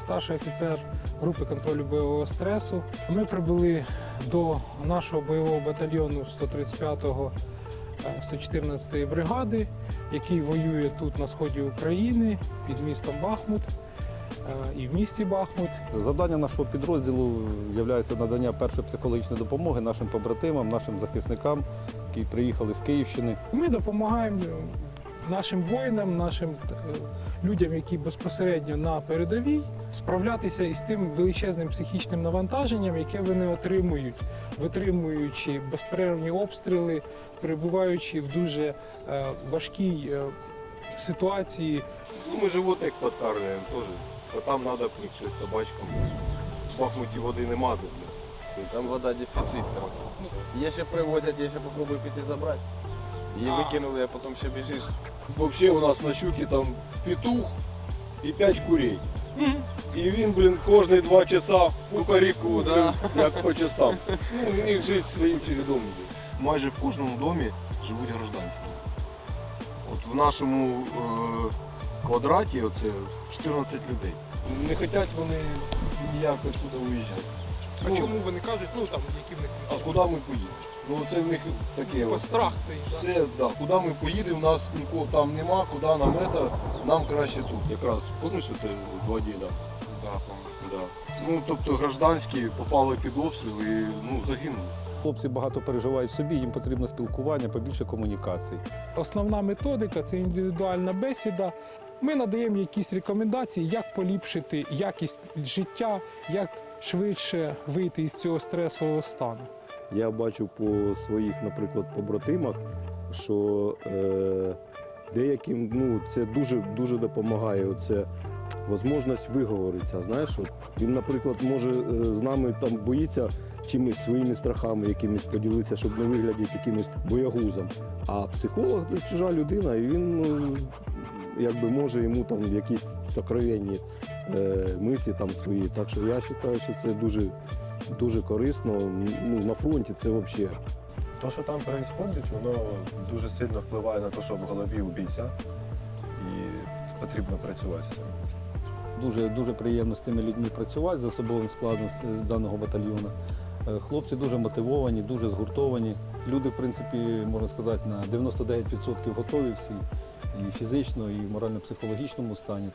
старший офіцер групи контролю бойового стресу. Ми прибули до нашого бойового батальйону 135-го е, 114-ї бригади, який воює тут на сході України під містом Бахмут е, і в місті Бахмут. Завдання нашого підрозділу є надання першої психологічної допомоги нашим побратимам, нашим захисникам, які приїхали з Київщини. Ми допомагаємо нашим воїнам, нашим е, людям, які безпосередньо на передовій, справлятися із тим величезним психічним навантаженням, яке вони отримують, витримуючи безперервні обстріли, перебуваючи в дуже е, важкій е, ситуації. Ну, ми животних подкармлюємо теж. А там треба б щось собачкам. В Бахмуті води нема тут. Там вода дефіцит там. Є ще привозять, я ще попробую піти забрати. Її викинули, а потім ще біжиш. Взагалі у нас на щуці там петух і п'ять курей. І він, блін, кожні два часа кукаріку, Да. як по часам. Ну, у них життя своїм чередом йде. Майже в кожному домі живуть гражданські. От в нашому е, квадраті оце 14 людей. Не хочуть вони ніяк відсюди виїжджати. А Ну, чому вони кажуть, ну там які в них А куди ми поїдемо? Ну це в них таке. По от. страх цей. да. Все, да, куди ми поїдемо, у нас нікого там нема, куди нам это, нам краще тут. Якраз помниш, що ти два діда? Да, Да. Ну, тобто гражданські попали під обстріл і ну, загинули. Хлопці багато переживають собі, їм потрібно спілкування, побільше комунікацій. Основна методика це індивідуальна бесіда. Ми надаємо якісь рекомендації, як поліпшити якість життя, як швидше вийти із цього стресового стану. Я бачу по своїх, наприклад, побратимах, що е, деяким ну, це дуже, дуже допомагає. Оце можливість виговоритися. Знаєш, от він, наприклад, може е, з нами там боїться чимось своїми страхами, якимись поділитися, щоб не виглядати якимось боягузом. А психолог це чужа людина, і він ну, якби може йому там якісь сокровенні е, мислі там свої. Так що я вважаю, що це дуже дуже корисно. Ну, на фронті це взагалі. То, що там відбувається, воно дуже сильно впливає на те, що в голові у бійця, і потрібно працювати з цим. Дуже дуже приємно з цими людьми працювати з особовим складом е, даного батальйону. Е, Хлопці дуже мотивовані, дуже згуртовані. Люди, в принципі, можна сказати, на 99% готові всі і фізично, і в морально-психологічному стані.